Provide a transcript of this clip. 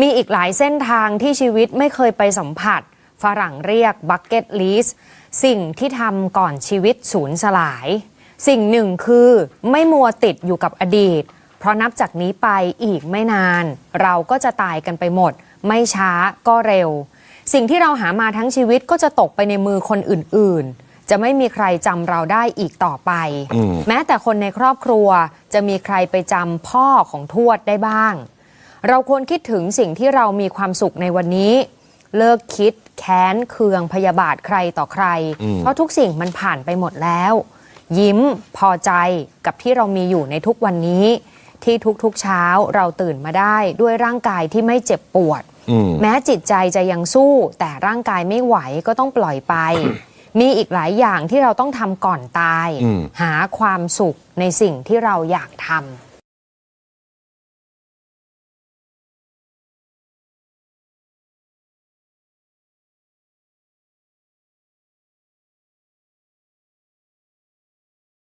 มีอีกหลายเส้นทางที่ชีวิตไม่เคยไปสัมผัส ฝรั่งเรียก bucket list สิ่งที่ทำก่อนชีวิตสูญสลาย สิ่งหนึ่งคือไม่มัวติดอยู่กับอดีต เพราะนับจากนี้ไปอีกไม่นาน เราก็จะตายกันไปหมด ไม่ช้าก็เร็ว สิ่งที่เราหามาทั้งชีวิตก็จะตกไปในมือคนอื่น ๆจะไม่มีใครจำเราได้อีกต่อไปอืมแม้แต่คนในครอบครัวจะมีใครไปจำพ่อของทวดได้บ้าง เราควรคิดถึงสิ่งที่เรามีความสุขในวันนี้ เลิกคิดแค้นเคืองพยาบาทใครต่อใครอืมเพราะทุกสิ่งมันผ่านไปหมดแล้ว ยิ้มพอใจกับที่เรามีอยู่ในทุกวันนี้ ที่ทุกๆเช้าเราตื่นมาได้ด้วยร่างกายที่ไม่เจ็บปวดอืมแม้จิตใจจะยังสู้ แต่ร่างกายไม่ไหวก็ต้องปล่อยไป มีอีกหลายอย่างที่เราต้องทำก่อนตายอืมหาความสุขในสิ่งที่เราอยากทำ